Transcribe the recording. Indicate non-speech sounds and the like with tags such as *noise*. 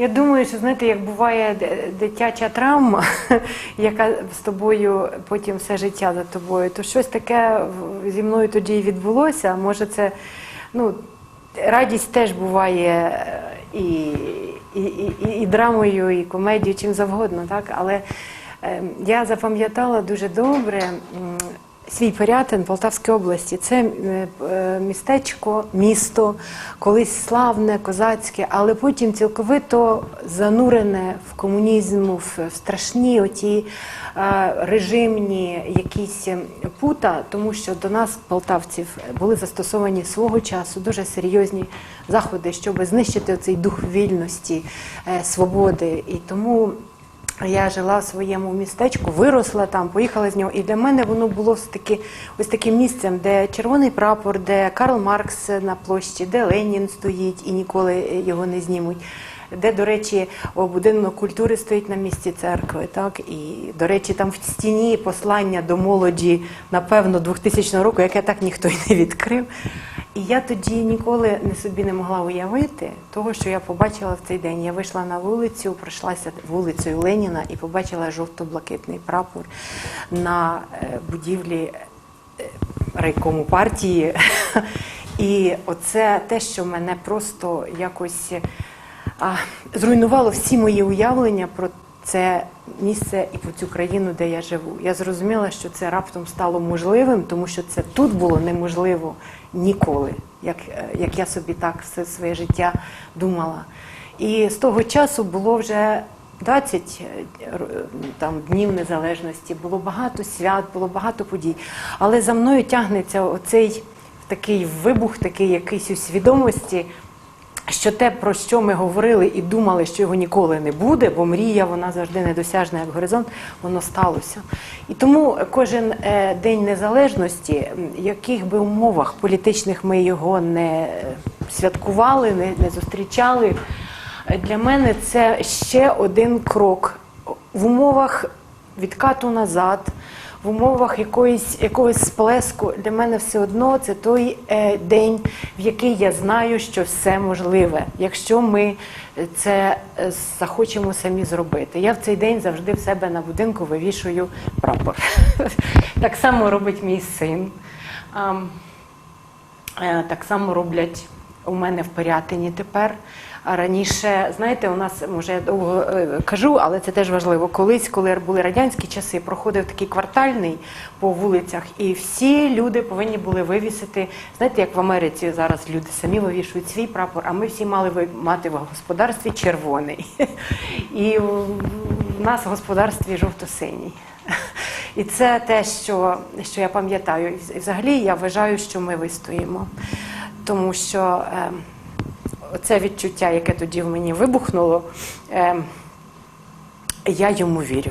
Я думаю, що знаєте, як буває дитяча травма, *laughs* яка з тобою потім все життя за тобою, то щось таке зі мною тоді і відбулося. Може, це ну, радість теж буває е, і, і, і, і, драмою, і комедією, чим завгодно, так? Але е, я запам'ятала дуже добре. Свій Порятин Полтавської області це е, е, містечко, місто, колись славне, козацьке, але потім цілковито занурене в комунізм, в страшні оті е, режимні якісь е, пута, тому що до нас, полтавців, були застосовані свого часу дуже серйозні заходи, щоб знищити цей дух вільності, свободи. І тому я жила в своєму містечку, виросла там, поїхала з нього. І для мене воно було все таки ось таким місцем, де червоний прапор, де Карл Маркс на площі, де Ленін стоїть і ніколи його не знімуть. Де, до речі, будинок культури стоїть на місці церкви, так і до речі, там в стіні послання до молоді, напевно, 2000 року, яке так ніхто й не відкрив. І я тоді ніколи не собі не могла уявити того, що я побачила в цей день. Я вийшла на вулицю, пройшлася вулицею Леніна і побачила жовто-блакитний прапор на е, будівлі е, райкому партії. *laughs* І оце те, що мене просто якось зруйнувало всі мої уявлення про це місце і про цю країну, де я живу. Я зрозуміла, що це раптом стало можливим, тому що це тут було неможливо ніколи, як, е, як я собі так все своє життя думала. І з того часу було вже 20 там, днів незалежності, було багато свят, було багато подій. Але за мною тягнеться оцей такий вибух, такий якийсь у свідомості, що те, про що ми говорили і думали, що його ніколи не буде, бо мрія вона завжди недосяжна як горизонт, воно сталося. І тому кожен е, день незалежності, м, яких би умовах політичних ми його не е, святкували, не, не зустрічали, для мене це ще один крок в умовах відкату назад. В умовах якоїсь, якогось сплеску для мене все одно це той е, день, в який я знаю, що все можливе, якщо ми це е, захочемо самі зробити. Я в цей день завжди в себе на будинку вивішую прапор. *laughs* Так само робить мій син. Е, Так само роблять у мене в Порятині тепер. А раніше, знаєте, у нас може я довго е, кажу, але це теж важливо. Колись, коли були радянські часи, проходив такий квартальний по вулицях, і всі люди повинні були вивісити. Знаєте, як в Америці зараз люди самі вивішують свій прапор, а ми всі мали мати в господарстві червоний. І в нас в господарстві жовто-синій. І це те, що, що я пам'ятаю. І взагалі я вважаю, що ми вистоїмо. Тому що е, це відчуття, яке тоді в мені вибухнуло, е, я йому вірю.